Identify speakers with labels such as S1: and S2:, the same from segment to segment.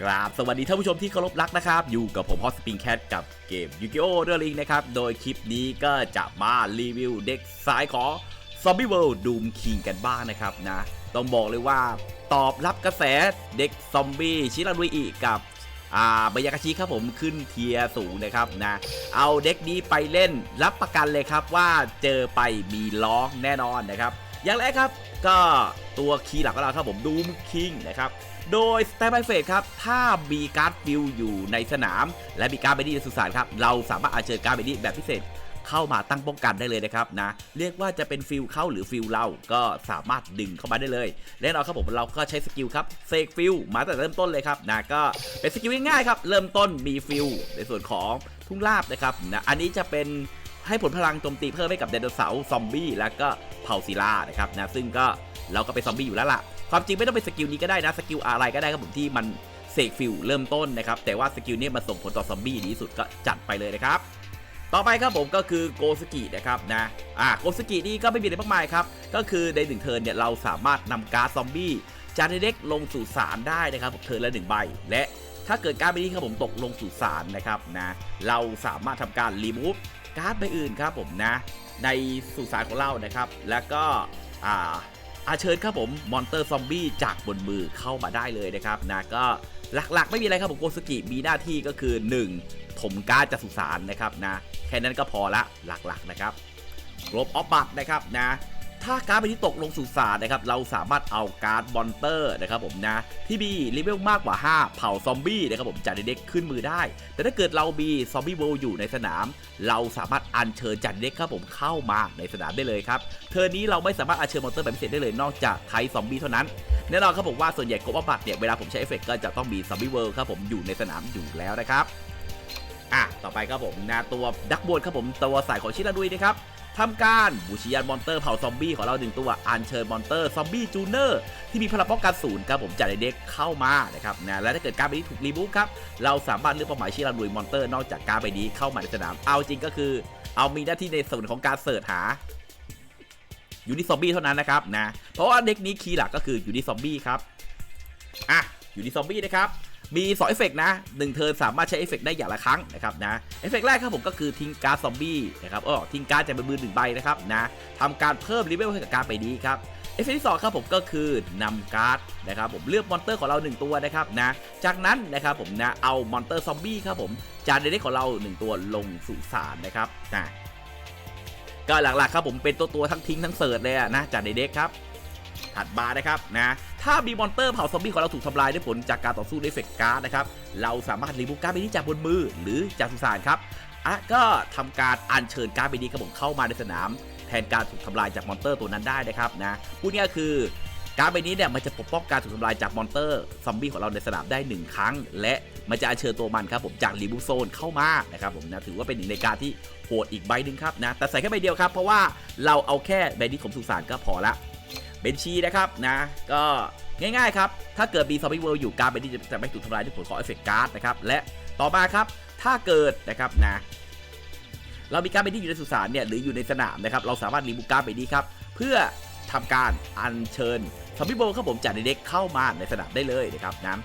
S1: ครับสวัสดีท่านผู้ชมที่เคารพรักนะครับ อยู่กับผมฮอสปริงแคทกับเกมยูกิโอเดอร์ลิงนะครับ โดยคลิปนี้ก็จะมารีวิวเด็กสายของ Zombie World Doom King กันบ้างนะครับนะ ต้องบอกเลยว่าตอบรับกระแสเด็กซอมบี้ชิรารุยอิกับอ่าบายากาชิครับผมขึ้นเทียสูงนะครับนะ เอาเด็กนี้ไปเล่นรับประกันเลยครับว่าเจอไปมีล้อแน่นอนนะครับ อย่างแรกครับก็ตัวคีย์หลักของเราครับผมดูมคิงนะครับ โดยส t ต n บ y เฟสครับ ถ้ามีการ์ดฟิลอยู่ในสนาม และมีการ์ดเบดี้ในสุสานครับ เราสามารถอาเชิญการ์ดเบดี้แบบพิเศษเข้ามาตั้งป้องกันได้เลยนะครับนะเรียกว่าจะเป็นฟิลเข้าหรือฟิลเราก็สามารถดึงเข้ามาได้เลยแน่นอนครับผมเราก็ใช้สกิลครับเซกฟิลมาตั้งแต่เริ่มต้นเลยครับนะก็เป็นสกิลง่ายๆครับเริ่มต้นมีฟิลในส่วนของทุ่งลาบนะครับนะอันนี้จะเป็นให้ผลพลังโจมตีเพิ่มให้กับไดโนเสาร์ซอมบี้แล้วก็เผ่าศิลานะครับนะซึ่งก็เราก็เป็นซอมบี้อยู่แล้วล่ะ ความจริงไม่ต้องเป็นสกิลนี้ก็ได้นะสกิลอะไรก็ได้ครับผมที่มันเสกฟิลเริ่มต้นนะครับแต่ว่าสกิลนี้มันส่งผลต่อซอมบี้ดีที่สุดก็จัดไปเลยนะครับต่อไปครับผมก็คือโกสกินะครับนะอ่าโกสกินี่ก็ไม่มีอะไรมากมายครับก็คือในหนึ่งเทิร์นเนี่ยเราสามารถนำการ์ดซอมบี้จานเด็กลงสู่สารได้นะครับผมเทิร์นละหนึ่งใบ และถ้าเกิดการ์ดใบนี้ครับผมตกลงสู่สารนะครับนะเราสามารถทำการรีมูฟการ์ดใบอื่นครับผมนะในสุสานของเรานะครับ แล้วก็อ่า อาเชิญครับผมมอนเตอร์ซอมบี้จากบนมือเข้ามาได้เลยนะครับนะก็หลักๆ ไม่มีอะไรครับผมโกสกิมีหน้าที่ก็คือ 1 ถมการ์ดจากสุสานนะครับนะแค่นั้นก็พอละหลักๆนะครับกรบออฟบัตนะครับนะ ถ้าการ์ดไปที่ตกลงสุสานนะครับเราสามารถเอาการ์ดมอนเตอร์นะครับผมนะที่มีเลเวลมากกว่า 5 เผ่าซอมบี้นะครับผมจากเด็กขึ้นมือได้ แต่ถ้าเกิดเรามีซอมบี้โวอยู่ในสนาม เราสามารถอัญเชิญจัดเด็กครับผมเข้ามาในสนามได้เลยครับเทอร์นี้เราไม่สามารถอัญเชิญมอนเตอร์แบบพิเศษได้เลยนอกจากไทซอมบี้เท่านั้นแน่นอนครับผมว่าส่วนใหญ่กบบัตเนี่ยเวลาผมใช้เอฟเฟกต์ก็จะต้องมีซอมบี้เวิลด์ครับผมอยู่ในสนามอยู่แล้วนะครับอะต่อไปครับผมนะตัวดักบวดครับผมตัวสายของชิราดุยนะครับ ทำการบูชิยันมอนเตอร์เผาซอมบี้ของเราหนึ่งตัวอัญเชิญมอนเตอร์ซอมบี้จูเนอร์ที่มีพลังป้องกันศูนย์ครับผมจัดในเด็กเข้ามานะครับนะและถ้าเกิดการ์ดใบนี้ถูกรีบูฟครับเราสามารถเลือกเป้าหมายชิราดุยมอนเตอร์นอกจากการ์ดใบนี้เข้ามาในสนามเอาจริงก็คือ เอามีหน้าที่ในส่วนของการเสิร์ชหายูนิซอมบี้เท่านั้นนะครับนะเพราะว่าเด็กนี้คีย์หลักก็คือยูนิซอมบี้ครับอะยูนิซอมบี้นะครับ มี2เอฟเฟกต์นะ1เทิร์นสามารถใช้เอฟเฟกต์ได้อย่างละครั้งนะครับนะเอฟเฟกต์แรกครับผมก็คือทิ้งการ์ดซอมบี้นะครับอ้อทิ้งการ์ดจากมือหนึ่งใบนะครับนะทำการเพิ่มเลเวลให้กับการ์ดใบนี้ครับเอฟเฟกต์ที่สองครับผมก็คือนำการ์ดนะครับผมเลือกมอนเตอร์ของเรา 1 ตัวนะครับนะจากนั้นนะครับผมนะเอามอนเตอร์ซอมบี้ครับผมจานเดเด็กของเรา 1 ตัวลงสู่สารนะครับนะก็หลักๆครับผมเป็นตัวตัวๆทั้งทิ้งทั้งเสิร์ชเลยนะจากในเด็กครับ ถัดมานะครับนะถ้ามีมอนเตอร์เผ่าซอมบี้ของเราถูกทำลายด้วยผลจากการต่อสู้ด้วยเฟกการ์ดนะครับเราสามารถรีมูฟการ์ดใบนี้จากบนมือหรือจากสุสานครับอะก็ทำการอัญเชิญการ์ดใบนี้ครับผมเข้ามาในสนาม แทนการถูกทำลายจากมอนเตอร์ตัวนั้นได้นะครับนะพูดง่ายคือการ์ดใบนี้เนี่ยมันจะปกป้องการถูกทำลายจากมอนเตอร์ซอมบี้ของเราในสนามได้ 1 ครั้ง และมันจะอัญเชิญตัวมันครับผมจากรีบูโซนเข้ามานะครับผมนะถือว่าเป็นหนึ่งในการที่โหดอีกใบหนึ่งครับนะแต่ใส่แค่ใบเดียวครับเพราะว่าเราเอาแค่ใบนี้ถมสุสานก็พอละ เบนชีนะครับนะก็ง่ายๆครับ ถ้าเกิดมีซอมบี้เวิลด์อยู่การ์ดใบนี้จะไม่ถูกทำลายด้วยผลของเอฟเฟกต์การ์ดนะครับและต่อมาครับถ้าเกิดนะครับนะเรามีการ์ดใบนี้อยู่ในสุสานเนี่ยหรืออยู่ในสนามนะครับเราสามารถรีบุกการ์ดใบนี้ครับเพื่อทำการอัญเชิญซอมบี้โบครับผมจากในเด็กเข้ามาในสนามได้เลยนะครับนะ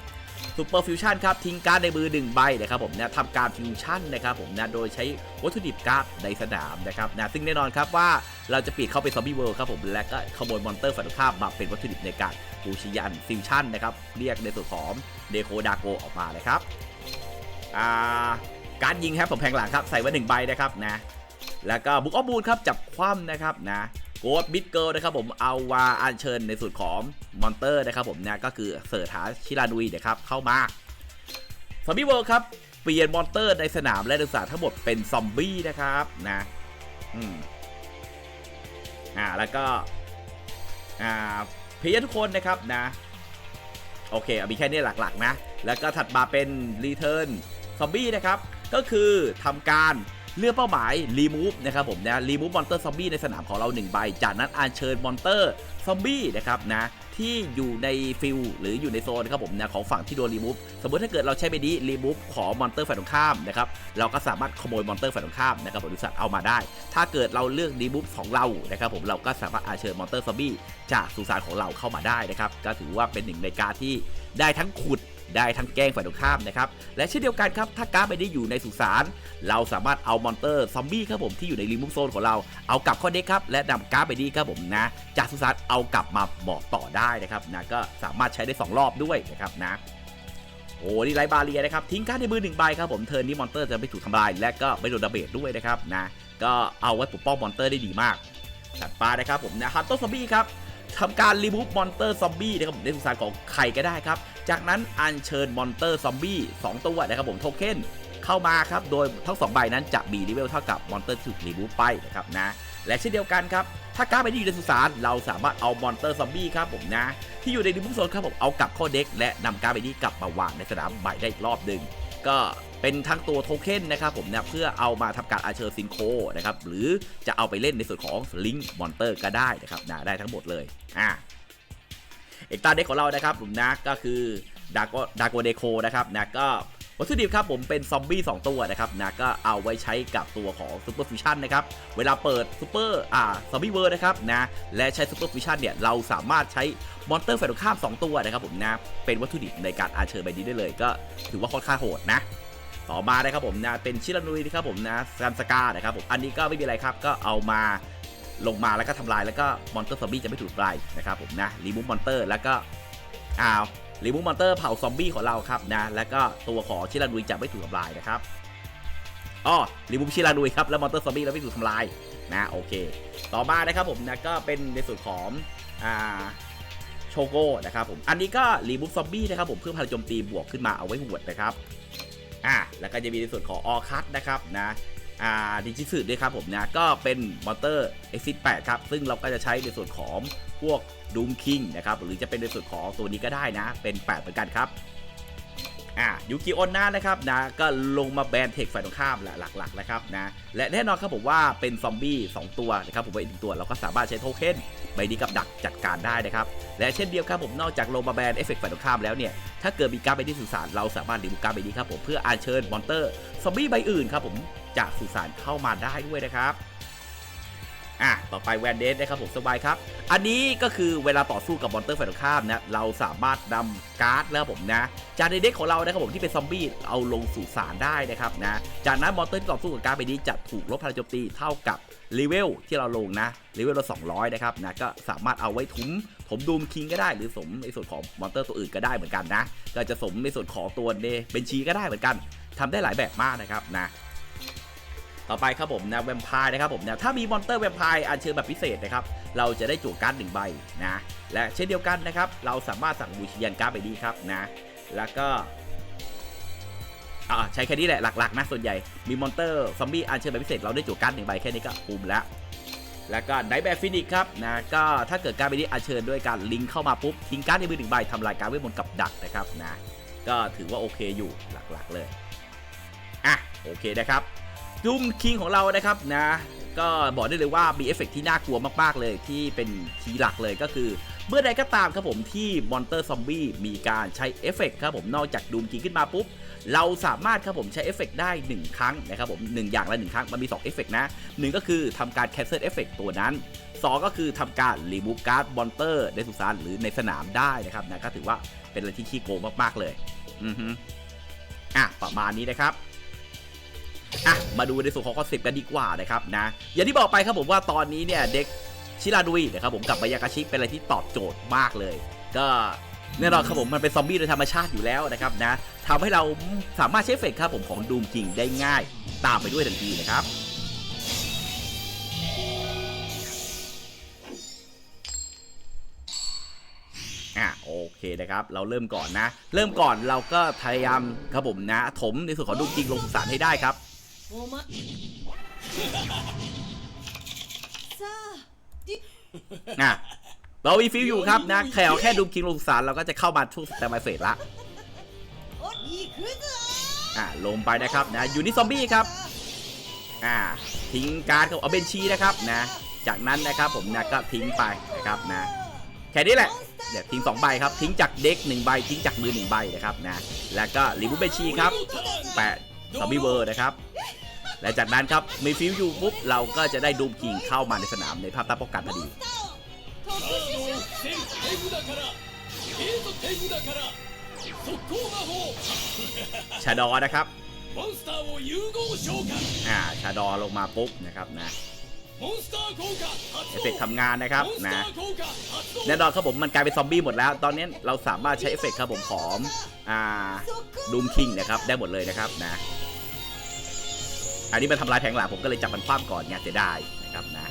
S1: ซูเปอร์ฟิวชั่นครับทิ้งการ์ดในมือหนึ่งใบนะครับผมนะทำการฟิวชั่นนะครับผมนะโดยใช้วัตถุดิบการ์ดในสนามนะครับนะซึ่งแน่นอนครับว่าเราจะปิดเข้าไปซอมบี้เวิลด์ครับผมและก็ขโมยมอนเตอร์ฝันตรงข้ามมาเป็นวัตถุดิบในการบูชิยันฟิวชั่นนะครับเรียกในส่วนของเดโคดาโกออกมานะครับอ่าการดยิงครับผมแพงหลังครับใส่ไว้หนึ่งใบนะครับนะ แล้วก็บุ๊กออฟบูลครับจับคว่ำนะครับนะโกดบิดเกิลนะครับผมเอาวาอัญเชิญในส่วนของมอนเตอร์นะครับผมนะก็คือเสิร์ชหาชิรานุยนะครับเข้ามาซอมบี้เวิลด์ครับเปลี่ยนมอนเตอร์ในสนามและในสาทั้งหมดเป็นซอมบี้นะครับนะอืมอ่าแล้วก็อ่าเพลเยอร์ทุกคนนะครับนะโอเคเอามีแค่นี้หลักๆนะ แล้วก็ถัดมาเป็นรีเทิร์นซอมบี้นะครับ ก็คือทำการ เลือกเป้าหมายรีมูฟนะครับผมนะรีมูฟมอนเตอร์ซอมบี้ในสนามของเรา1ใบ จากนั้นอัญเชิญมอนเตอร์ซอมบี้นะครับนะที่อยู่ในฟิลหรืออยู่ในโซนนะครับผมนะของฝั่งที่โดนรีมูฟสมมติถ้าเกิดเราใช้ใบนี้รีมูฟของมอนเตอร์ฝ่ายตรงข้ามนะครับเราก็สามารถขโมยมอนเตอร์ฝ่ายตรงข้ามนะครับบริษัทเอามาได้ ถ้าเกิดเราเลือกรีมูฟของเรานะครับผมเราก็สามารถอัญเชิญมอนเตอร์ซอมบี้จากสุสานของเราเข้ามาได้นะครับก็ถือว่าเป็นหนึ่งในการที่ได้ทั้งขุด ได้ทั้งแกล้งฝ่ายตรงข้ามนะครับและเช่นเดียวกันครับถ้าการ์ดใบนี้อยู่ในสุสานเราสามารถเอามอนเตอร์ซอมบี้ครับผมที่อยู่ในรีมูฟโซนของเราเอากลับเข้าเด็กครับและนำการ์ดใบนี้ครับผมนะจากสุสานเอากลับมาบอกต่อได้นะครับนะก็สามารถใช้ได้สองรอบด้วยนะครับนะโอ้นี่ไรบาเรียนะครับทิ้งการ์ดในมือหนึ่งใบครับผมเทิร์นนี้มอนเตอร์จะไม่ถูกทำลายและก็ไม่โดนดาเมจด้วยนะครับนะก็เอาไว้ปกป้องมอนเตอร์ได้ดีมากถัดมานะครับผมนะฮันโตซอมบี้ครับ ทำการรีมูฟมอนเตอร์ซอมบี้นะครับผมในสุสานของใครก็ได้ครับ จากนั้นอัญเชิญมอนเตอร์ซอมบี้2ตัวนะครับผมโทเค็นเข้ามาครับ โดยทั้งสองใบนั้นจะมีเลเวลเท่ากับมอนเตอร์ถูกรีมูฟไปนะครับนะ และเช่นเดียวกันครับ ถ้าการ์ดใบนี้อยู่ในสุสานเราสามารถเอามอนเตอร์ซอมบี้ครับผมนะ ที่อยู่ในดิมบุกโซนครับผมเอากลับเข้าเด็กและนำการ์ดใบนี้กลับมาวางในสนามใบได้อีกรอบหนึ่งก็ เป็นทั้งตัวโทเค็นนะครับผมนะเพื่อเอามาทำการอาเชิญซินโคนะครับหรือจะเอาไปเล่นในส่วนของลิงก์มอนเตอร์ก็ได้นะครับนะได้ทั้งหมดเลยอ่าเอกตาเด็กของเรานะครับผมนะก็คือดาโกดาโกเดโคนะครับนะก็วัตถุดิบครับผมเป็นซอมบี้2ตัวนะครับนะก็เอาไว้ใช้กับตัวของซูเปอร์ฟิชชั่นนะครับเวลาเปิดซูเปอร์อ่าซอมบี้เวิร์นะครับนะและใช้ซูเปอร์ฟิชชั่นเนี่ยเราสามารถใช้มอนเตอร์ฝ่ายตรงข้าม 2 ตัวนะครับผมนะเป็นวัตถุดิบในการอาเชิญใบนี้ได้เลยก็ถือว่าค่อนข้างโหดนะ ต่อมานะครับผมนะเป็นชิรานุยนะครับผมนะซันสกานะครับผมอันนี้ก็ไม่มีอะไรครับก็เอามาลงมาแล้วก็ทำลายแล้วก็มอนเตอร์ซอมบี้จะไม่ถูกทำลายนะครับผมนะรีมูฟมอนเตอร์แล้วก็อ้าวรีมูฟมอนเตอร์เผาซอมบี้ของเราครับนะแล้วก็ตัวของชิรานุยจะไม่ถูกทำลายนะครับอ๋อรีมูฟชิรานุยครับแล้วมอนเตอร์ซอมบี้แล้วไม่ถูกทำลายนะโอเค ต่อมานะครับผมนะก็เป็นในส่วนของอ่าโชโก้นะครับผมอันนี้ก็รีมูฟซอมบี้นะครับผมเพื่อพลังโจมตีบวกขึ้นมาเอาไว้หวดนะครับ อ่าแล้วก็จะมีในส่วนของออคัสนะครับนะอ่าดิจิสึด้วยครับผมนะก็เป็นมอเตอร์ Exit 8 ครับ ซึ่งเราก็จะใช้ในส่วนของพวกดูมคิงนะครับหรือจะเป็นในส่วนของตัวนี้ก็ได้นะ เป็น 8 เหมือนกันครับ อ่ายูกิโอนนานะครับนะก็ลงมาแบนเทคฝ่ายตรงข้ามแหละหลักๆนะครับนะและแน่นอนครับผมว่าเป็นซอมบี้2ตัวนะครับผมเป็นอีกหนึ่งตัวเราก็สามารถใช้โทเค็นใบนี้กับดักจัดการได้นะครับและเช่นเดียวครับผมนอกจากลงมาแบนเอฟเฟกต์ฝ่ายตรงข้ามแล้วเนี่ยถ้าเกิดมีการ์ดใบนี้สื่อสารเราสามารถรีมูฟการ์ดใบนี้ครับผมเพื่ออาเชิญมอนเตอร์ซอมบี้ใบอื่นครับผมจากสื่อสารเข้ามาได้ด้วยนะครับ อะต่อไปแวนเดสนะครับผมสบายครับ อันนี้ก็คือเวลาต่อสู้กับมอนเตอร์ฝ่ายตรงข้ามนะเราสามารถนำการ์ดแล้วผมนะจากในเด็กของเรานะครับผมที่เป็นซอมบี้เอาลงสู่สารได้นะครับนะจากนั้นมอนเตอร์ที่ต่อสู้กับการ์ดใบนี้จะถูกลบพลังโจมตีเท่ากับเลเวลที่เราลงนะเลเวลละ200 นะครับนะก็สามารถเอาไว้ทุ้มถมดูมคิงก็ได้หรือสมในส่วนของมอนเตอร์ตัวอื่นก็ได้เหมือนกันนะก็จะสมในส่วนของตัวเนเบนชีก็ได้เหมือนกันทำได้หลายแบบมากนะครับนะ ต่อไปครับผมนะแวมไพร์นะครับผมนะถ้ามีมอนเตอร์แวมไพร์อัญเชิญแบบพิเศษนะครับเราจะได้จั่วการ์ดหนึ่งใบนะและเช่นเดียวกันนะครับเราสามารถสั่งบูชเชียนการ์ดไปนี้ครับนะแล้วก็อ่าใช้แค่นี้แหละหลักๆนะส่วนใหญ่มีมอนเตอร์ซอมบี้อัญเชิญแบบพิเศษเราได้จั่วการ์ดหนึ่งใบแค่นี้ก็ภูมิแล้วแล้วก็ไนท์แบกฟินิกครับนะก็ถ้าเกิดการ์ดใบนี้อัญเชิญด้วยการลิงก์เข้ามาปุ๊บทิ้งการ์ดในมือหนึ่งใบทำลายการดเวทมนต์กับดักนะครับนะก็ถือว่าโอเคอยู่หลักๆเลยอะโอเคนะครับ ดุมคิงของเรานะครับนะก็บอกได้เลยว่ามีเอฟเฟกต์ที่น่ากลัวมากๆเลยที่เป็นคีย์หลักเลยก็คือ เมื่อใดก็ตามครับผมที่มอนเตอร์ซอมบี้มีการใช้เอฟเฟกต์ครับผมนอกจากดูมคิงขึ้นมาปุ๊บ เราสามารถครับผมใช้เอฟเฟกต์ได้ 1 ครั้งนะครับผมหนึ่งอย่างละหนึ่งครั้ง มันมี 2 เอฟเฟกต์นะหนึ่งก็คือทำการ cancel เอฟเฟกต์ตัวนั้น 2 ก็คือทำการ remove card มอนเตอร์ในสุสานหรือในสนามได้นะครับนะก็ถือว่าเป็นอะไรที่ขี้โกงมากๆเลย อือฮึอะประมาณนี้นะครับ อะมาดูในส่วนของคอนเซปต์กันดีกว่านะครับนะอย่างที่บอกไปครับผมว่าตอนนี้เนี่ยเด็กชิราดุยนะครับผมกับมายากาชิเป็นอะไรที่ตอบโจทย์มากเลย ก็แน่นอนครับผมมันเป็นซอมบี้โดยธรรมชาติอยู่แล้วนะครับนะทำให้เราสามารถใช้เฟกครับผมของดูมคิงได้ง่าย ตามไปด้วยทันทีนะครับอะโอเคนะครับ เราเริ่มก่อนนะ เริ่มก่อนเราก็พยายามครับผมนะ ถมในส่วนของดูมคิงลงสุสานให้ได้ครับ
S2: โมมะ
S1: ดินะเราอีฟิวอยู่ครับนะแถวแค่ดูคิงลงสารเราก็จะเข้ามาทุกแต่มาเส
S2: ร็จล้ว
S1: อะลงไปนะครับนะอยู่ที่ซอมบี้ครับอ่าทิ้งการ์ดกัเอาเบนชีนะครับนะ จากนั้นนะครับผมนะก็ทิ้งไปนะครับนะแค่นี้แหละเดี๋ยวทิ้ง2ใบครับทิ้งจากเด็ก1ใบทิ้งจากมือ1ใบนะครับนะแล้วก็ลิบุเบนชีครับแปะ ซอมบี้เวอร์นะครับ และจากนั้นครับมีฟิวอยู่ปุ๊บเราก็จะได้ดูมคิงเข้ามาในสนามในภาพตาป้องกันพอดีชาดอนะครับอ่าชาดอลงมาปุ๊บนะครับนะเอฟเฟกต์ทำงานนะครับนะแน่นอนครับผมมันกลายเป็นซอมบี้หมดแล้ว ตอนนี้เราสามารถใช้เอฟเฟกต์ครับผมขอมอ่าดูมคิงนะครับได้หมดเลยนะครับนะ อันนี้มันทำลายแผงหลังผมก็เลยจับมันคว่ำก่อนเนี่ยจะได้นะครับนะ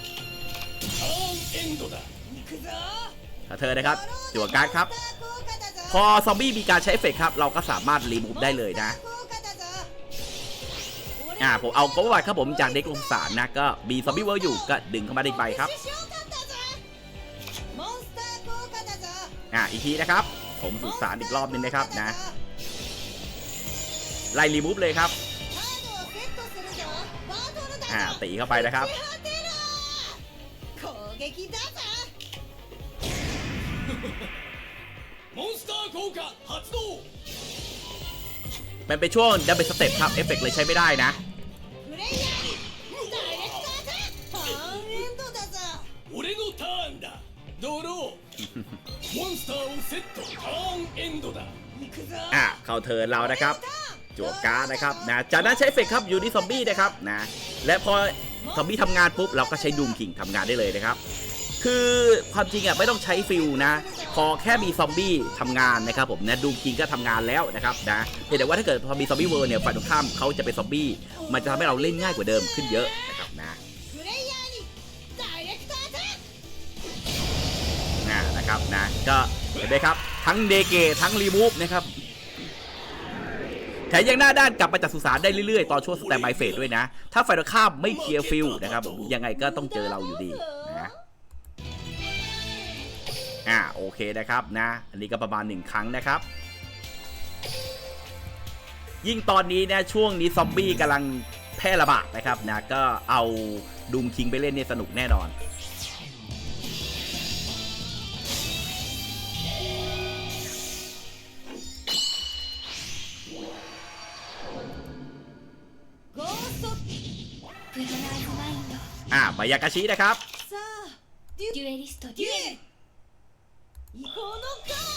S1: ถ้าเธอนะครับจั่วการครับ พอซอมบี้มีการใช้เฟกครับ เราก็สามารถรีมูฟได้เลยนะอ่าผมเอาโกวัดครับผมจากเด็กลงสารนะก็มีซอมบี้เวิร์อยู่ก็ดึงเข้ามาได้ไปครับอ่าอีกทีนะครับ ผมสุดสานอีกรอบนึงนะครับนะไล่รีมูฟเลยครับ่าตีเข้าไปนะครับ มันเป็นช่วงดับเบิลสเต็ปครับ เอฟเฟกเลยใช้ไม่ได้นะอะเข้าเธอเรานะครับจั่วการ์นะครับนะจากนั้นใช้เฟกครับยูนิซอมบี้นะครับนะ และพอซอมบี้ทำงานปุ๊บเราก็ใช้ดูมคิงทำงานได้เลยนะครับ คือความจริงอะไม่ต้องใช้ฟิลนะพอแค่มีซอมบี้ทำงานนะครับผมนะดูมคิงก็ทำงานแล้วนะครับนะเแต่ว่าถ้าเกิดพอมีซอมบี้เวิร์เนี่ยฝ่ายตรงข้ามเขาจะเป็นซอมบี้มันจะทำให้เราเล่นง่ายกว่าเดิมขึ้นเยอะนะครับนะนะครับนะก็เห็นไหมครับทั้งเดเกทั้งรีมูฟนะครับ แถมยังหน้าด้านกลับมาจากสุสานได้เรื่อยๆ ตอนช่วงสแตนบเฟสด้วยนะ ถ้าฝ่ายตรงข้ามไม่เคลียร์ฟิลนะครับยังไงก็ต้องเจอเราอยู่ดีนะอ่าโอเคนะครับนะ อันนี้ก็ประมาณหนึ่งครั้งนะครับ ยิ่งตอนนี้นะช่วงนี้ซอมบี้กำลังแพร่ระบาดนะครับนะก็เอาดูมคิงไปเล่นเนี่ยสนุกแน่นอน อ่าบายากาชินะครับ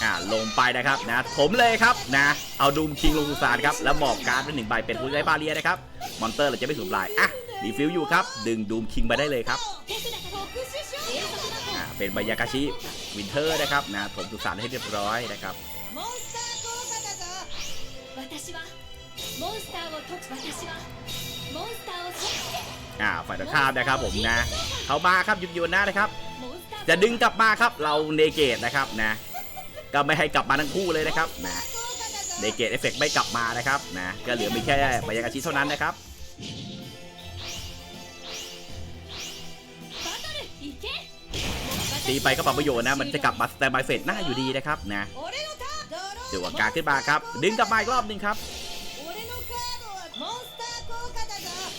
S1: อ่าลงไปนะครับนะผมเลยครับนะเอาดูมคิงลงสานครับแล้วหมอบการ์ดเป็นหนึ่งใบเป็นผู้ใช้บาเรียนะครับมอนเตอร์เราจะไม่สูบลายอะรีฟิลอยู่ครับ ดึงดูมคิงไปได้เลยครับอ่าเป็นบายากาชิวินเทอร์นะครับนะผมสุสานให้เรียบร้อยนะครับ
S3: 私
S1: อ่าฝ่ายตรงข้ามนะครับผมนะเขามาครับยุบอยู่น้นะครับ จะดึงกลับมาครับเราเนเกตนะครับนะ ก็ไม่ให้กลับมาทั้งคู่เลยนะครับนะเนเกตเอฟเฟกไม่กลับมานะครับนะก็เหลือมีแค่ไปยังอาชีเท่านั้นนะครับตีไปก็ปรับประโยชน์นะ มันจะกลับมาสแตนบายเฟสหน้าอยู่ดีนะครับนะ
S2: เดี๋
S1: ยวกาขึ้นมาครับ ดึงกลับมาอีกรอบหนึ่งครับ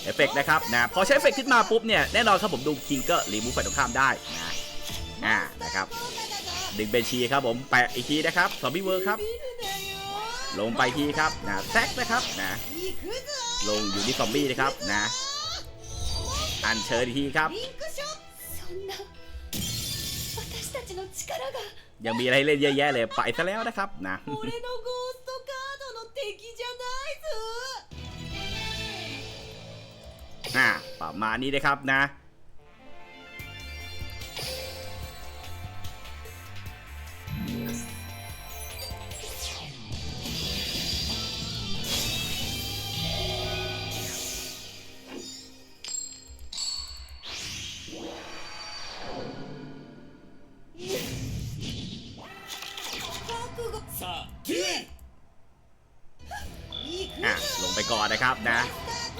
S1: เอฟเฟกนะครับนะพอใช้เอฟเฟกขึ้นมาปุ๊บเนี่ยแน่นอนครับผมดูคิงก็รีมูฟฝ่ตรงข้ามได้นะอ่านะครับดึงเบนชีครับผมแปะอีกทีนะครับซอมบี้เวิร์ครับ ลงไปทีครับนะแท็กนะครับนะลงอยู่ที่ซอมบี้นะครับนะ อันเชิญทีครับ ยังมีอะไรเล่นเยอะแยะเลยไปซะแล้วนะครับนะ อ่าประมาณนี้นะครับนะ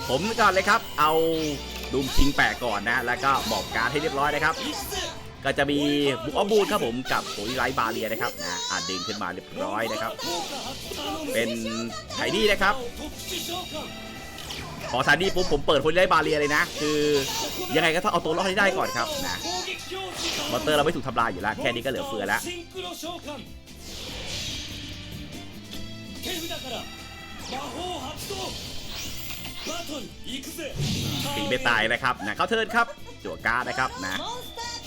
S1: ผมก่อนเลยครับ เอาดุมพิงแปะก่อนนะ แล้วก็บอกการให้เรียบร้อยนะครับ ก็จะมีบุกอบูนครับผมกับโอยไรบาเลียนะครับนะอ่าดึงขึ้นมาเรียบร้อยนะครับ เป็นไทนี่นะครับขอซานี่ปุ๊บผมเปิดโอยไรบาเลียเลยนะ คือยังไงก็ต้องเอาตัวรอดให้ได้ก่อนครับนะมอเตอร์เราไม่ถูกทำลายอยู่แล้ว แค่นี้ก็เหลือเฟือแล้ว ปีไปตายนะครับนะเข้าเทิร์นครับจั่วการ์ดนะครับนะ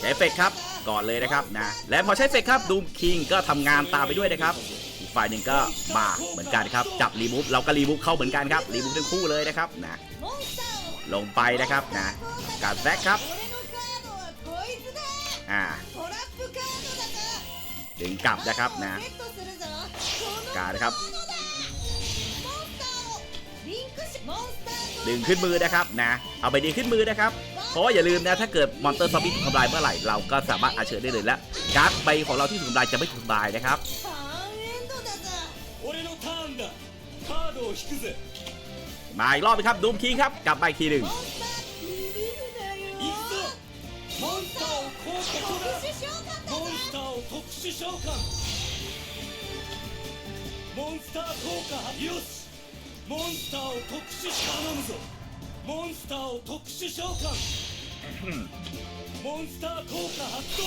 S1: ใช้เฟกครับก่อนเลยนะครับนะและพอใช้เฟกครับดูมคิงก็ทำงานตามไปด้วยนะครับอีกฝ่ายหนึ่งก็มาเหมือนกันครับจับรีมูฟเราก็รีมูฟเข้าเหมือนกันครับรีมูฟทั้งคู่เลยนะครับนะลงไปนะครับนะการแซกครับอ่าดึงกลับนะครับนะการนะครับ ดึงขึ้นมือนะครับนะ เอาไปดีขึ้นมือนะครับ เพราะอย่าลืมนะ ถ้าเกิดมอนสเตอร์ซอมบี้ถูกทำลายเมื่อไหร่ เราก็สามารถอาเชิญได้เลยและการ์ดใบของเราที่ถูกทำลายจะไม่ถูกทำลายนะครับมาอีกรอบครับดูมคิงครับ กลับไปทีหนึ่ง
S2: モンスター
S4: 効果よしモンスターを特殊頼むぞモンスターを特殊召喚モンスター効果発動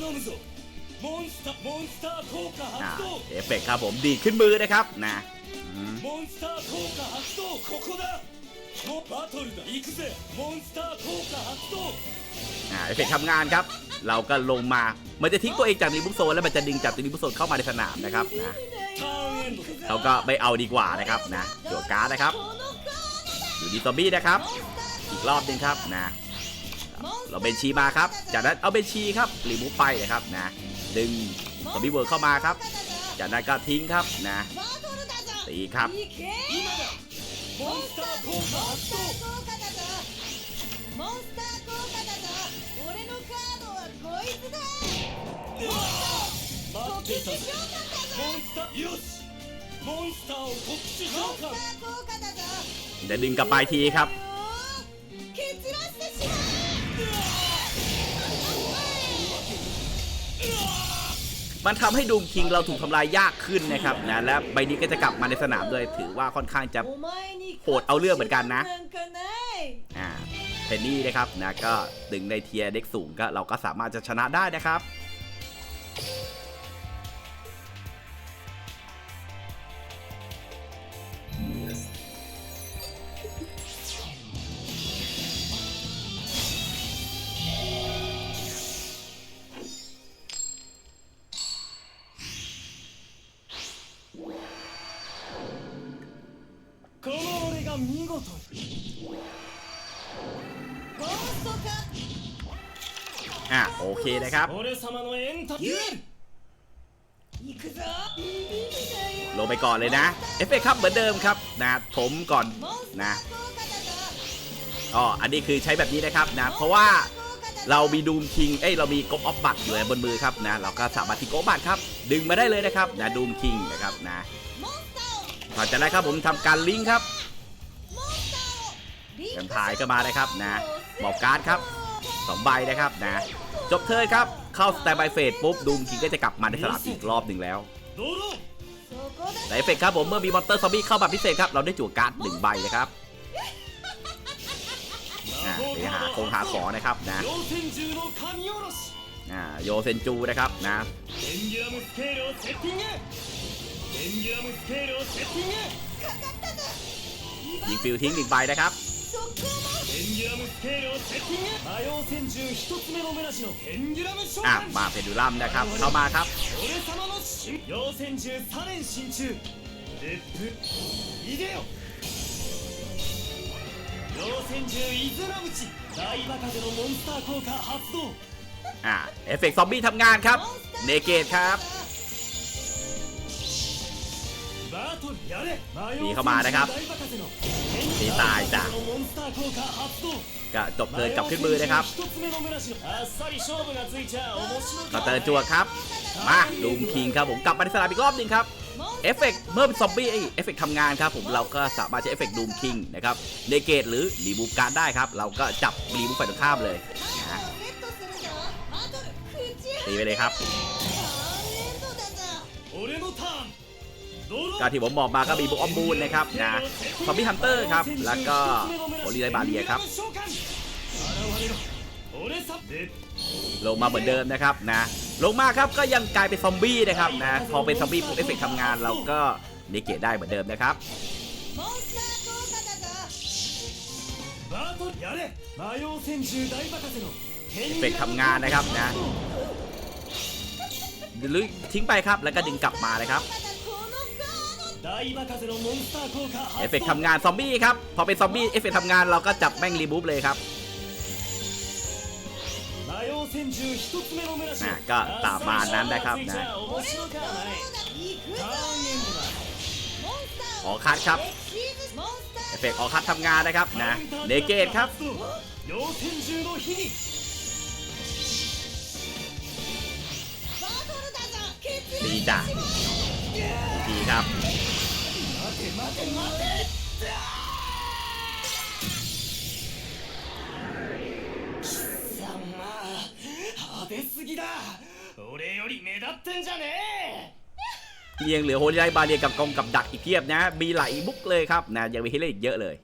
S4: 頼むぞモンスターモンスター効果
S1: อ่า
S4: 発動
S1: เอฟเฟกต์ครับผมดีดขึ้นมือนะครับนะอืม
S4: モンスター効果発動ここだもうバトルだ行くぜモンスター効果発動
S1: อ่าเอฟเฟกต์ทำงานครับ เราก็ลงมา มันจะทิ้งตัวเองจากรีบุกโซนแล้วมันจะดึงจากตัวรีบุกโซนเข้ามาในสนามนะครับนะ
S4: ターンエンドだ
S1: เขาก็ไม่เอาดีกว่านะครับนะจั่วการ์ดนะครับ อยู่ดีตอบี้นะครับ อีกรอบนึงครับนะ เราเบนชีมาครับ จากนั้นเอาเบนชีครับรีมูฟไปนะครับนะ ดึงตอบี้เวิร์เข้ามาครับ จากนั้นก็ทิ้งครับนะตีครับ
S4: よし モンスターを特殊召
S2: モンスタ
S4: 喚
S2: ー効果だぞ
S1: จะดึงกลับไปทีครับ
S2: 決断してしまえ
S1: มันทำให้ดูมคิงเราถูกทำลายยากขึ้นนะครับนะและใบนี้ก็จะกลับมาในสนามด้วยถือว่าค่อนข้างจะ
S2: お前に
S1: โหดเอาเรื่องเหมือนกันนะ
S2: なんかない
S1: อ่าเพนนี่นะครับนะก็ดึงในเทียร์เด็กสูงก็เราก็สามารถจะชนะได้นะครับ
S4: 様のエンタユ
S2: 行くぞ
S1: ลงไปก่อนเลยนะเอฟเฟคครับเหมือนเดิมครับนะผมก่อนนะอ๋ออันนี้คือใช้แบบนี้นะครับนะ เพราะว่าเรามีดูมคิง เอ้ย เรามีกบออฟบัตอยู่บนมือครับนะ เราก็สามารถที่กบบัตครับ ดึงมาได้เลยนะครับนะดูมคิงนะครับนะหลังจากนั้นครับผมทำการลิงครับยังถ่ายก็มาได้ครับนะบอกการ์ดครับสองใบนะครับนะ จบเทิร์ครับ เข้าสแตนบายเฟสปุ๊บดูมคิงก็จะกลับมาในสลับอีกรอบหนึ่งแล้วแต่เฟเฟกครับผมเมื่อมีมอนเตอร์ซอมบี้เข้าแบบพิเศษครับเราได้จั่วการ์ดหนึ่งใบนะครับไปหาคงหาขอนะครับนะโยเซนจูนะครับนะยิงฟิลทิ้งหนึ่งใบนะครับ อะมาเพดูลัมนะครับ เข้ามาครับอะเอฟเฟกต์ซอมบี้ทำงานครับ เนเกตครับ มีเข้ามานะครับ
S4: นี
S1: ตายจ้ะก็จบเลยจับขึ้นมือนะครับกรเตอร์จัวครับ มาดูมคิงครับผมกลับมาในสนาอีกรอบหนึ่งครับเอฟเฟกเมื่อเป็นซอมบี้เอฟเฟกทำงานครับผมเราก็สามารถใช้เอฟเฟกดูมคิงนะครับเนเกตหรือรีบูการได้ครับ เราก็จับรีบูฝ่ายตรงข้ามเลยนะตีไปเลยครับ ก็ที่ผมบอกมาก็มีบุ๊กออมบูนนะครับนะซอมบี้ฮันเตอร์ครับ แล้วก็โอลิไดบาเรียครับ ลงมาเหมือนเดิมนะครับนะลงมาครับก็ยังกลายเป็นซอมบี้นะครับนะพอเป็นซอมบี้ปุ๊บเอฟเฟกต์ทำงานเราก็นิเกตได้เหมือนเดิมนะครับเป็นทำงานนะครับนะหรือทิ้งไปครับแล้วก็ดึงกลับมาเลยครับ เอฟเฟกต์ทำงานซอมบี้ครับ พอเป็นซอมบี้เอฟเฟกต์ทำงานเราก็จับแม่งรีบูฟเลยครับนะก็ตามมานั้นนะครับนะออคัสครับเอฟเฟกต์ออคัสทำงานนะครับนะเนเกตครับดีจ้ะดีครับ
S4: さま派手すぎだ俺より目立ってんじゃねえ
S1: ยังเหลือโฮลิไลบาเรียกับกองกับดักอีกเพียบนะ มีหลายบุ๊กเลยครับนะยังมีให้เล่นอีกเยอะเลย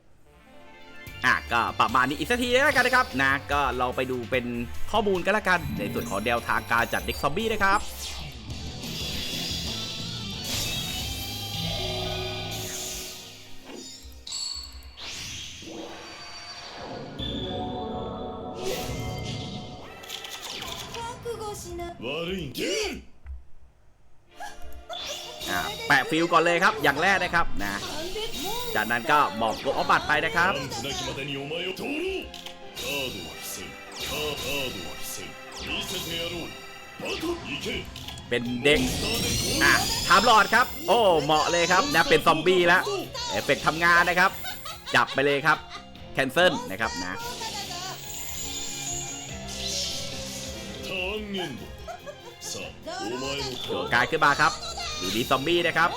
S1: อ่ะก็ประมาณนี้อีกสักทีแล้วกันนะครับนะก็เราไปดูเป็นข้อมูลกันละกัน ในส่วนของแนวทางการจัดเด็กซอมบี้นะครับ
S4: 悪いんけ
S1: อ่ะแปะฟิลก่อนเลยครับ อย่างแรกนะครับนะ จากนั้นก็บอกกดออฟบัตรไปนะครับ
S4: ジャンプなきまでにお前を通ろうカードは伏せカーカードは伏せ見せてやろうバトル行け
S1: เป็นเด็ก
S4: スターで攻
S1: อ่ะถามหลอดครับ โอ้เหมาะเลยครับนะเป็นซอมบี้แล้วเอฟเฟกต์ทำงานนะครับ จับไปเลยครับแคนเซิลนะครับนะ
S4: ターンエンド
S1: โด
S4: ด
S1: กายขึ้นมาครับอยู่ดีซอมบี้นะครับ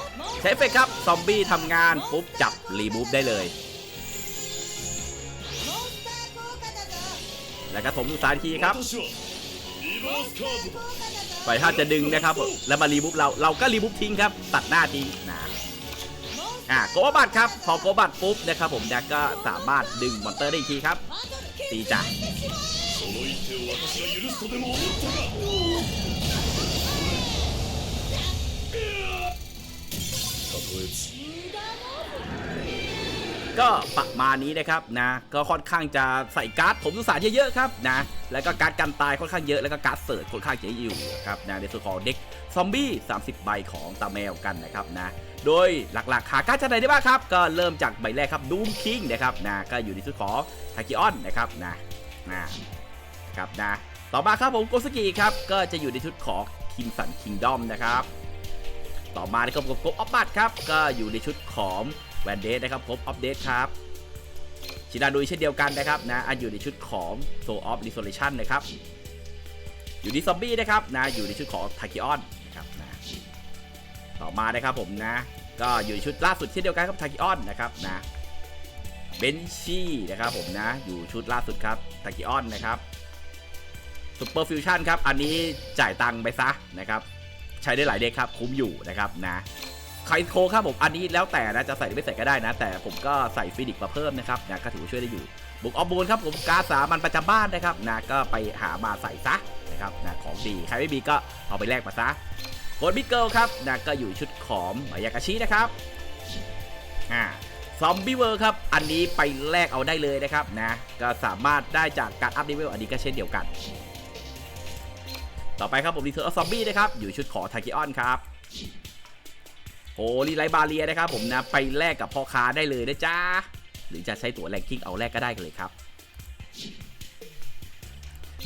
S1: ใช้เฟกครับ ซอมบี้ทำงาน ปุ๊บ จับ รีบูฟได้เลย แล้วก็ผมดูสายทีครับไปถ้าจะดึงนะครับ แล้วมารีบูฟเราเราก็รีบูฟทิ้งครับ ตัดหน้าทิ้งนะอ่าโกบัตครับ พอโกบัตปุ๊บนะครับ ผมแดกก็สามารถดึงมอนเตอร์ได้อีกทีครับตีจ้ะ ก็ประมาณนี้นะครับนะ ก็ค่อนข้างจะใส่การ์ดผมสุสานเยอะๆครับนะ แล้วก็การ์ดกันตายค่อนข้างเยอะแล้วก็การ์ดเสิร์ชค่อนข้างเยอะอยู่ครับนะในส่วนของเด็กซอมบี้ 30 ใบของตาแมวกันนะครับนะ โดยหลักๆขาการ์ดจะไหนได้บ้างครับ ก็เริ่มจากใบแรกครับดูมคิงนะครับนะก็อยู่ในส่วนของทากิออนนะครับนะนะครับนะต่อมาครับผมโกสกิครับก็จะอยู่ในชุดของคิมสันคิงดอมนะครับ ต่อมานะครับผมกบออฟบัตครับ ก็อยู่ในชุดของแวนเดสนะครับกบออฟเดสครับชินาดุยเช่นเดียวกันนะครับนะอันอยู่ในชุดของโซออฟ r ิโซเลชันนะครับ อยู่ในซอมบี้นะครับนะอยู่ในชุดของทากิออนนะครับนะต่อมานะครับผมนะ ก็อยู่ในชุดล่าสุดเช่นเดียวกันครับทากิออนนะครับนะเบนชี่นะครับผมนะอยู่ชุดล่าสุดครับทากิออนนะครับซูเปอร์ฟิวชั่นครับ อันนี้จ่ายตังค์ไปซะนะครับ ช้ได้หลายเด็กครับ คุ้มอยู่นะครับนะไคโคครับผมอันนี้แล้วแต่นะจะใส่หรือไม่ใส่ก็ได้นะ แต่ผมก็ใส่ฟินิกมาเพิ่มนะครับนะก็ถือว่าช่วยได้อยู่บุกออฟบูลครับผมกาสามันประจำบ้านนะครับนะก็ไปหามาใส่ซะนะครับนะของดีใครไม่มีก็เอาไปแลกมาซะโกดบิ๊กเกิลครับนะก็อยู่ชุดของมายากาชินะครับอ่าซอมบี้เวอร์ครับ อันนี้ไปแลกเอาได้เลยนะครับนะ ก็สามารถได้จากการอัพเลเวลอันนี้ก็เช่นเดียวกัน ต่อไปครับผมรีเทิร์นออฟซอมบี้นะครับอยู่ชุดของทากิออนครับโอ้ลีไลบาเรียนะครับผมนะไปแลกกับพ่อค้าได้เลยนะจ๊ะหรือจะใช้ตัวแรงกิ้งเอาแรกก็ได้เลยครับ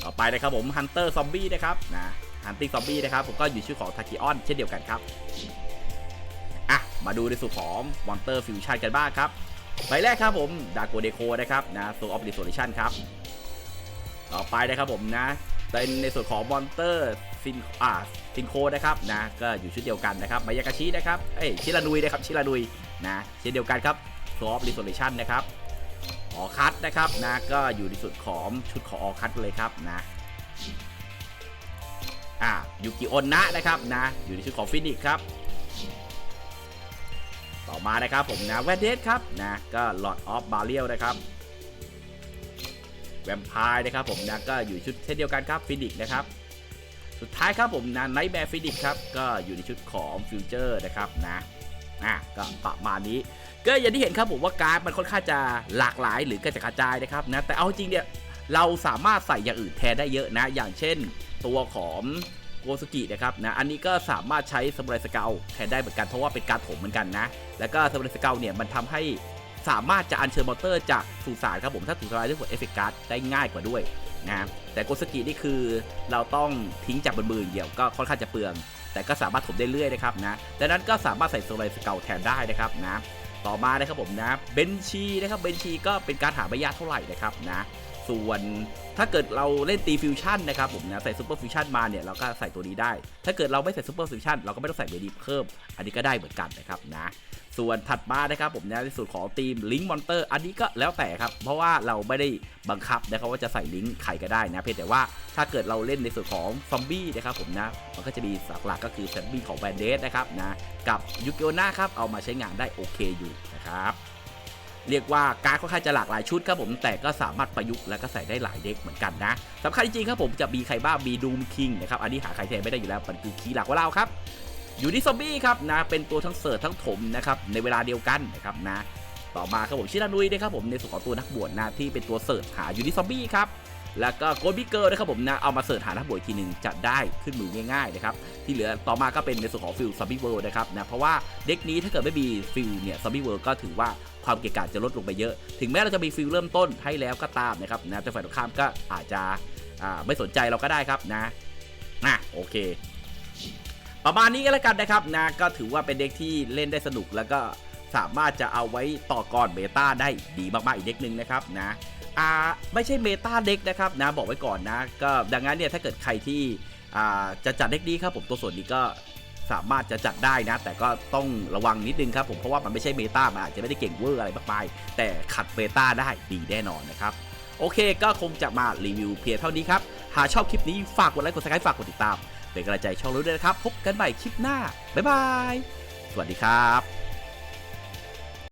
S1: ต่อไปนะครับผมฮันเตอร์ซอมบี้นะครับนะฮันติ้งซอมบี้นะครับผมก็อยู่ชื่อของทาคิออนเช่นเดียวกันครับอะมาดูในส่วนของมอนเตอร์ฟิวชั่นกันบ้างครับใบแรกครับผมดาโกเดโคนะครับนะโซออฟดิโซลิชันครับต่อไปนะครับผมนะ เป็นในส่วนของมอนเตอร์ซินอ่าซินโคนะครับนะก็อยู่ชุดเดียวกันนะครับมายากาชินะครับเอ้ยชิรานุยนะครับชิรานุยนะเช่นเดียวกันครับซอฟรีโซเลชันนะครับออคัตนะครับนะก็อยู่ในส่วนของชุดของออคัตเลยครับนะอ่ายูกิโอนนะนะครับนะอยู่ในชุดของฟินิกครับต่อมานะครับผมนะแวนเดสครับนะก็ลอ d ออฟบาเรียลนะครับ มไพร์นะครับผมนะก็อยู่ชุดเช่นเดียวกันครับฟินิกนะครับสุดท้ายครับผมนะไนท์แบร์ฟินิกครับก็อยู่ในชุดของฟิวเจอร์นะครับนะอะก็ประมาณนี้ ก็อย่างที่เห็นครับผมว่าการ์ดมันค่อนข้างจะหลากหลายหรือกระจกระจายนะครับนะแต่เอาจริงเนี่ยเราสามารถใส่อย่างอื่นแทนได้เยอะนะ อย่างเช่นตัวของโกสกินะครับนะอันนี้ก็สามารถใช้สมุไรสเกลแทนได้เหมือนกันเพราะว่าเป็นการถมเหมือนกันนะ แล้วก็สมุไรสเกลเนี่ยมันทำให้ สามารถจะอัญเชิญมอเตอร์จากสุสานครับผมถ้าถูกทำลายด้วยผลเอฟเฟกต์การ์ดได้ง่ายกว่าด้วยนะแต่โกสกินี่คือเราต้องทิ้งจากบนมืออย่างเดียวก็ค่อนข้างจะเปลือง แต่ก็สามารถถมได้เรื่อยนะครับนะดังนั้นก็สามารถใส่โซลไรสเกลแทนได้นะครับนะต่อมานะครับผมนะเบนชีนะครับเบนชีก็เป็นการหาไม่ยากเท่าไหร่นะครับนะ ส่วนถ้าเกิดเราเล่นตีฟิวชั่นนะครับผมนะใส่ซูเปอร์ฟิวชั่นมาเนี่ยเราก็ใส่ตัวนี้ได้ ถ้าเกิดเราไม่ใส่ซูเปอร์ฟิวชั่นเราก็ไม่ต้องใส่เบดีเพิ่ม อันนี้ก็ได้เหมือนกันนะครับนะส่วนถัดมานะครับผมนะในส่วนของทีมลิงก์มอนเตอร์อันนี้ก็แล้วแต่ครับ เพราะว่าเราไม่ได้บังคับนะครับว่าจะใส่ลิงก์ใครก็ได้นะเพียงแต่ว่าถ้าเกิดเราเล่นในส่วนของซอมบี้นะครับผมนะมันก็จะมีหลักๆก็คือซอมบี้ของแบนเดสนะครับนะกับยูเกิโอนาครับเอามาใช้งานได้โอเคอยู่นะครับ เรียกว่าการดค่อนข้างจะหลากหลายชุดครับผมแต่ก็สามารถประยุกต์และก็ใส่ได้หลายเด็กเหมือนกันนะสำคัญจริงๆครับผมจะมีใครบ้างมีดูมคิงนะครับอันนี้หาใครแทนไม่ได้อยู่แล้วมันคือคีย์หลักของเราครับอยู่ที่ซอมบี้ครับนะเป็นตัวทั้งเสิร์ฟทั้งถมนะครับในเวลาเดียวกันนะครับนะต่อมาครับผมชิรานุยนะครับผมในส่วนของตัวนักบวชนะที่เป็นตัวเสิร์ฟหาอยู่ที่ซอมบี้ครับ แล้วก็โกลบิเกอร์นะครับผมนะเอามาเสิร์ชหานักบวชอีกทีหนึ่งจะได้ขึ้นมือง่ายๆนะครับที่เหลือต่อมาก็เป็นในส่วนของฟิลซัมบี้เวิลด์นะครับนะเพราะว่าเด็กนี้ถ้าเกิดไม่มีฟิลเนี่ยซัมบี้เวิลด์ก็ถือว่าความเก่งกาจจะลดลงไปเยอะ ถึงแม้เราจะมีฟิลเริ่มต้นให้แล้วก็ตามนะครับนะแต่ฝ่ายตรงข้ามก็อาจจะอ่าไม่สนใจเราก็ได้ครับนะอะโอเคประมาณนี้ก็แล้วกันนะครับนะก็ถือว่าเป็นเด็กที่เล่นได้สนุกแล้วก็สามารถจะเอาไว้ต่อก่อนเบต้าได้ดีมากๆอีกเด็กหนึ่งนะครับนะ อ่าไม่ใช่เมตาเด็กนะครับนะบอกไว้ก่อนนะก็ดังนั้นเนี่ยถ้าเกิดใครที่อ่าจะจัดเด็กนี้ครับผมตัวส่วนนี้ก็สามารถจะจัดได้นะ แต่ก็ต้องระวังนิดนึงครับผมเพราะว่ามันไม่ใช่เมตามันอาจจะไม่ได้เก่งเวอร์อะไรมากมายแต่ขัดเมตาได้ดีแน่นอนนะครับโอเคก็คงจะมารีวิวเพียงเท่านี้ครับหากชอบคลิปนี้ฝากกดไลค์กดซับสไครต์ฝากกดติดตาม เป็นกำลังใจช่องรู้ด้วยนะครับ พบกันใหม่คลิปหน้า บ๊ายบาย สวัสดีครับ